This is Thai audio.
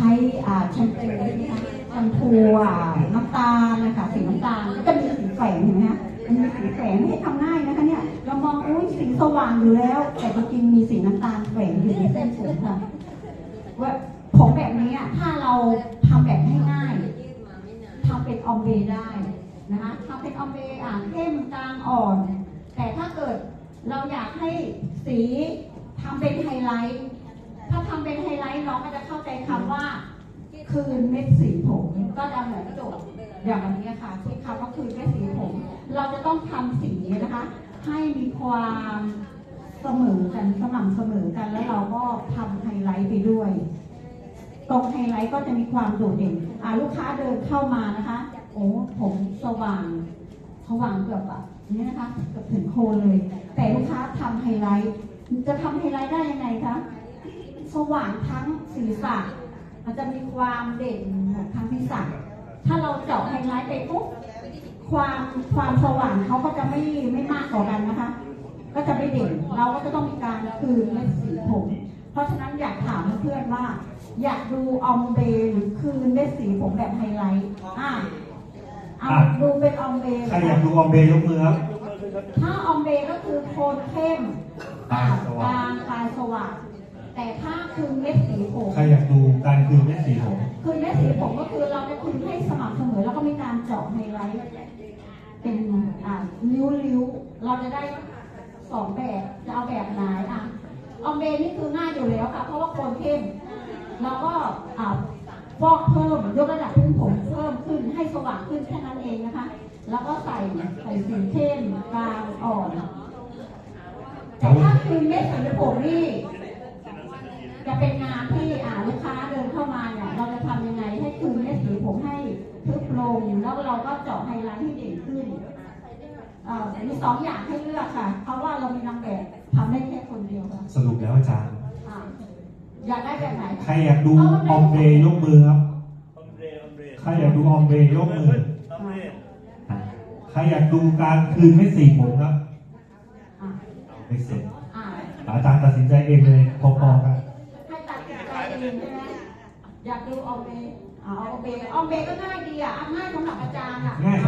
ช้แชมพูใช่ไหมคะแชมพูอ่าน้ำตาลนะคะสีน้ำตาลก็มีสีแฝงเห็นไหมคะมันมีสีแฝงให้ทำง่ายนะคะเนี่ยเรามองอุ้ยสีสว่างอยู่แล้ว แต่จริงมีสีน้ำตาลแฝงอยู่ในเส้นผมค่ะว่าผมแบบนี้อะถ้าเราทำแบบง่ายๆทำเป็นออมเบได้นะคะทำเป็นออมเบอ่าเข้มกลางอ่อน แต่ถ้าเกิดเราอยากให้สีทำเป็นไฮไลท์ ถ้าทำเป็นไฮไลท์ น้องก็จะเข้าใจคำว่า คืนเม็ดสีผมก็จะเหมือนโจทย์อย่างวันนี้ค่ะที่คำว่าคืนเม็ดสีผม เราจะต้องทำสีนะคะ ให้มีความเสมอกันสม่ำเสมอกันแล้วเราก็ทำไฮไลท์ไปด้วยตรงไฮไลท์ก็จะมีความโดดเด่นอ่าลูกค้าเดินเข้ามานะคะ โอ้ผมสว่างสว่างเกือบแบบนี้นะคะเกือบถึงโคนเลย แต่ลูกค้าทำไฮไลท์ จะทำไฮไลท์ได้ยังไงคะ สว่างทั้งศีรษะ มันจะมีความเด่นของทั้งศีรษะ ถ้าเราเจาะไฮไลท์ไปปุ๊บ ความความสว่างเขาก็จะไม่ไม่มากกว่ากันนะคะ ก็จะไม่เด่น เราก็จะต้องมีการคืนเม็ดสีผม เพราะฉะนั้นอยากถามเพื่อนๆว่า อยากดูออมเบหรือคืนเม็ดสีผมแบบไฮไลท์ อะเอาอะดูเป็นออมเบใครอยากดูออมเบยกมือครับ ถ้าออมเบก็คือโทนเข้มปลายสว่างกลางปลายสว่าง แต่ถ้าคืนเม็ดสีผมใครอยากดูการคืนเม็ดสีผมคืนเม็ดสีผมก็คือเราจะคืนให้สม่ำเสมอแล้วก็มีการเจาะไฮไลท์เป็นอ่าริ้วริ้วๆเราจะได้สองแบบจะเอาแบบไหนอะออมเบนี่คือง่ายอยู่แล้วค่ะเพราะว่าโคนเข้มเราก็อ่าฟอกเพิ่มยกระดับพื้นผมเพิ่มขึ้นให้สว่างขึ้นแค่นั้นเองนะคะ แล้วก็ใส่ใส่สีเข้มกลางอ่อนแต่ถ้าคืนเม็ดสีผมนี่ จะเป็นงานที่อ่าลูกค้าเดินเข้ามาเนี่ยเราจะทำยังไงให้คืนเม็ดสีผมให้ทึบลงแล้วเราก็เจาะไฮไลท์ให้เด่นขึ้นเอ่อมีสองอย่างให้เลือกค่ะ เพราะว่าเรามีนางแบบทำได้แค่คนเดียวค่ะ สรุปแล้วอาจารย์อ่าอยากได้แบบไหนใครอยากดูออมเบยยกมือครับใครอยากดูออมเบยยกมืออะใครอยากดูการคืนเม็ดสีผมครับอ่าไม่เสร็จอ่าอาจารย์ตัดสินใจเองเลยพอๆกันให้ตั ดสินใจเองใช่ไหมอยากดูออมเบย์อ่าออมเบย์ออมเบย์ก็ง่ายดีอะอะง่ายสำหรับอาจารย์อะ ง่าย